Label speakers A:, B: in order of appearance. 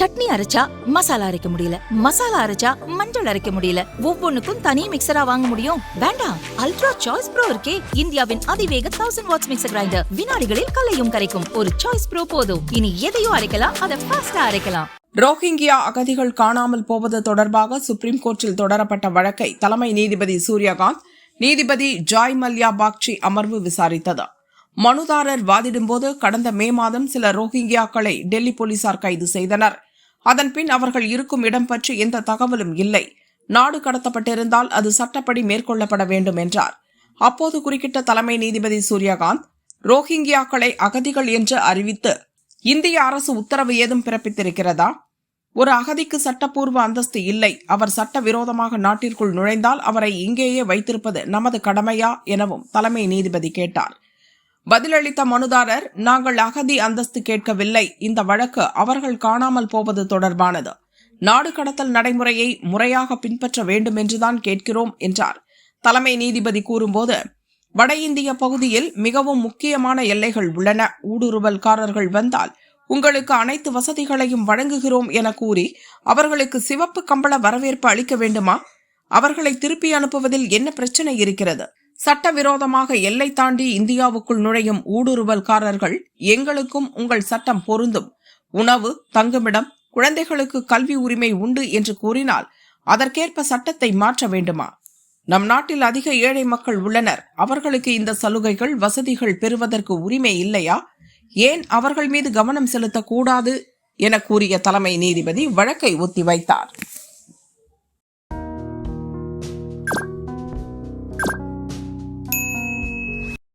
A: சட்னி அரைச்சா மசாலா அரைக்க முடியல. மசாலா அரைச்சா மஞ்சள் அரைக்க முடியல. ஒவ்வொன்னுக்கும் தனி மிக்சரா வாங்க முடியும். வேண்டாம். அல்ட்ரா சாய்ஸ் ப்ரோ இருக்கே. இந்தியாவின் அதிவேக தௌசண்ட் வாட்ஸ் மிக்சர் கிரைண்டர் வினாடிகளில் கலையும் கரைக்கும். ஒரு சாய்ஸ் ப்ரோ போதும். இனி எதையும் அரைக்கலாம். அதை ஃபாஸ்டா அரைக்கலாம்.
B: ரோஹிங்கியா அகதிகள் காணாமல் போவது தொடர்பாக சுப்ரீம் கோர்ட்டில் தொடரப்பட்ட வழக்கை தலைமை நீதிபதி சூரியகாந்த் நீதிபதி ஜாய் மல்யா பாக்சி அமர்வு விசாரித்தது. மனுதாரர் வாதிடும்போது கடந்த மே மாதம் சில ரோஹிங்கியாக்களை டெல்லி போலீசார் கைது செய்தனர். அதன்பின் அவர்கள் இருக்கும் இடம் பற்றி எந்த தகவலும் இல்லை. நாடு கடத்தப்பட்டிருந்தால் அது சட்டப்படி மேற்கொள்ளப்பட வேண்டும் என்றார். அப்போது குறுக்கிட்ட தலைமை நீதிபதி சூரியகாந்த் ரோஹிங்கியாக்களை அகதிகள் என்று அறிவித்து இந்திய அரசு உத்தரவு ஏதும் பிறப்பித்திருக்கிறதா? ஒரு அகதிக்கு சட்டப்பூர்வ அந்தஸ்து இல்லை. அவர் சட்டவிரோதமாக நாட்டிற்குள் நுழைந்தால் அவரை இங்கேயே வைத்திருப்பது நமது கடமையா? எனவும் தலைமை நீதிபதி கேட்டார். பதிலளித்த மனுதாரர் நாங்கள் அகதி அந்தஸ்து கேட்கவில்லை. இந்த வழக்கு அவர்கள் காணாமல் போவது தொடர்பானது. நாடு கடத்தல் நடைமுறையை முறையாக பின்பற்ற வேண்டும் என்றுதான் கேட்கிறோம் என்றார். தலைமை நீதிபதி கூறும்போது வட இந்திய பகுதியில் மிகவும் முக்கியமான எல்லைகள் உள்ளன. ஊடுருவல்காரர்கள் வந்தால் உங்களுக்கு அனைத்து வசதிகளையும் வழங்குகிறோம் என கூறி அவர்களுக்கு சிவப்பு கம்பள வரவேற்பு அளிக்க வேண்டுமா? அவர்களை திருப்பி அனுப்புவதில் என்ன பிரச்சனை இருக்கிறது? சட்டவிரோதமாக எல்லை தாண்டி இந்தியாவுக்குள் நுழையும் ஊடுருவல்காரர்கள் எங்களுக்கும் உங்கள் சட்டம் பொருந்தும். உணவு தங்குமிடம் குழந்தைகளுக்கு கல்வி உரிமை உண்டு என்று கூறினால் அதற்கேற்ப சட்டத்தை மாற்ற வேண்டுமா? நம் நாட்டில் அதிக ஏழை மக்கள் உள்ளனர். அவர்களுக்கு இந்த சலுகைகள் வசதிகள் பெறுவதற்கு உரிமை இல்லையா? ஏன் அவர்கள் மீது கவனம் செலுத்தக்கூடாது? என கூறிய தலைமை நீதிபதி வழக்கை ஒத்திவைத்தார்.